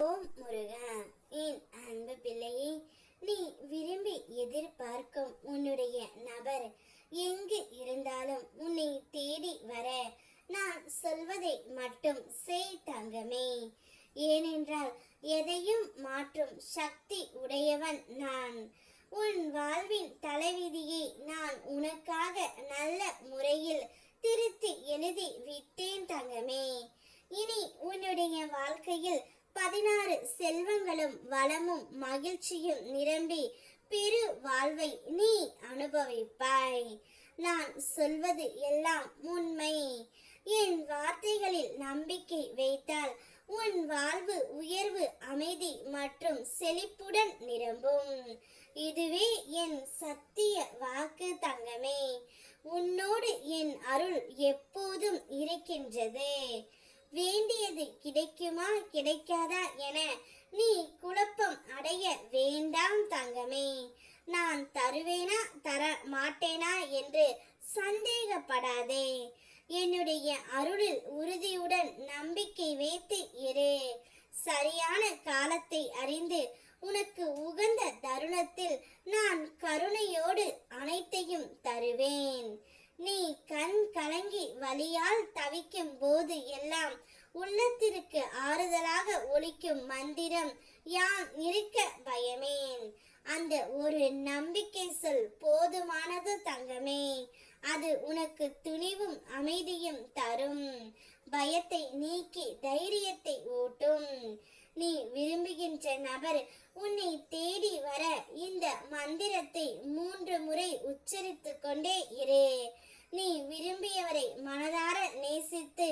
ஓம் முருகா என் அன்பு பிள்ளையே நீ விரும்பி எதிர்பார்க்கும் உன்னுடைய நபர் எங்கு இருந்தாலும் உன்னை தேடி வர நான் சொல்வதை மட்டும் செய் தங்கமே. ஏனென்றால் எதையும் மாற்றும் சக்தி உடையவன் நான். உன் வாழ்வின் தலைவிதியை நான் உனக்காக நல்ல முறை திருத்தி எழுதி விட்டேன் தங்கமே இனி உன்னுடைய வாழ்க்கையில் பதினாறு செல்வங்களும் வளமும் மகிழ்ச்சியும் நிரம்பி பெரு வாழ்வை நீ அனுபவிப்பாய். நான் சொல்வது எல்லாம் உண்மை. என் வார்த்தைகளில் நம்பிக்கை வைத்தால் உன் வாழ்வு உயர்வு அமைதி மற்றும் செழிப்புடன் நிரம்பும். இதுவே என் சத்திய வாக்கு தங்கமே. உன்னோடு என் அருள் எப்போதும் இருக்கின்றது. வேண்டியது கிடைக்குமா கிடைக்காதா என நீ குழப்பம் அடைய வேண்டாம் தங்கமே. நான் தருவேனா தர மாட்டேனா என்று சந்தேகப்படாதே. என்னுடைய அருளில் உறுதியுடன் நம்பிக்கை வைத்து இரு. சரியான காலத்தை அறிந்து உனக்கு உகந்த தருணத்தில் நான் கருணையோடு அனைத்தையும் தருவேன். நீ கண் கலங்கி வலியால் தவிக்கும் போது எல்லாம் உள்ளத்திற்கு ஆறுதலாக ஒழிக்கும் மந்திரம் யாம் இருக்க பயமேன். அந்த ஒரு நம்பிக்கை சொல் போதுமானது தங்கமே. அது உனக்கு துணிவும் அமைதியும் தரும். பயத்தை நீக்கி தைரியத்தை ஊட்டும். நீ விரும்புகின்ற நபர் உன்னை தேடி வர இந்த மந்திரத்தை மூன்று முறை உச்சரித்து கொண்டே இரு. நீ விரும்பியவரை மனதார நேசித்து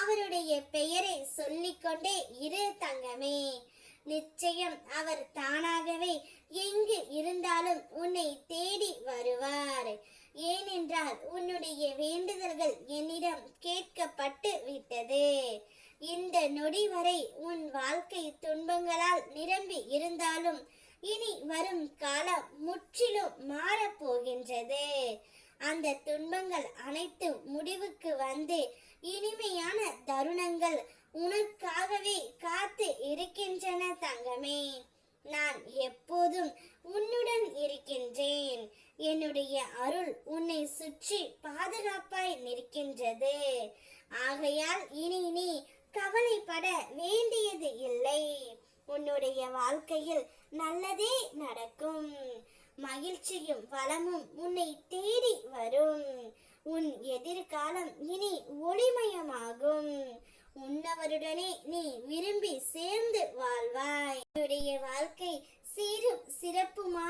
அவருடைய பெயரை சொல்லிக்கொண்டே இரு தங்கமே. நிச்சயம் அவர் தானாகவே எங்கு இருந்தாலும் உன்னை தேடி வருவார். ஏனென்றால் உன்னுடைய வேண்டுதல்கள் என்னிடம் கேட்கப்பட்டு விட்டது. இந்த நொடி வரை உன் வாழ்க்கை துன்பங்களால் நிரம்பி இருந்தாலும் இனி வரும் காலம் முற்றிலும் மாறப்போகின்றது. அந்த துன்பங்கள் அனைத்தும் முடிவுக்கு வந்து இனிமையான தருணங்கள் உனக்காகவே காத்து இருக்கின்றன தங்கமே. நான் எப்போதும் உன்னுடன் இருக்கின்றேன். என்னுடைய அருள் உன்னை சுற்றி பாதுகாப்பாய் நிற்கின்றது. ஆகையால் இனி நீ கவலைப்பட வேண்டியது இல்லை. உன்னுடைய வாழ்க்கையில் நல்லதே நடக்கும். மகிழ்ச்சியும் வளமும் உன்னை தேடி வரும் உன் எதிர்காலம் இனி ஒளிமயமாகும் அவருடனே நீ விரும்பி சேர்ந்து வாழ்வாய். என்னுடைய வாழ்க்கை சீரும் சிறப்புமா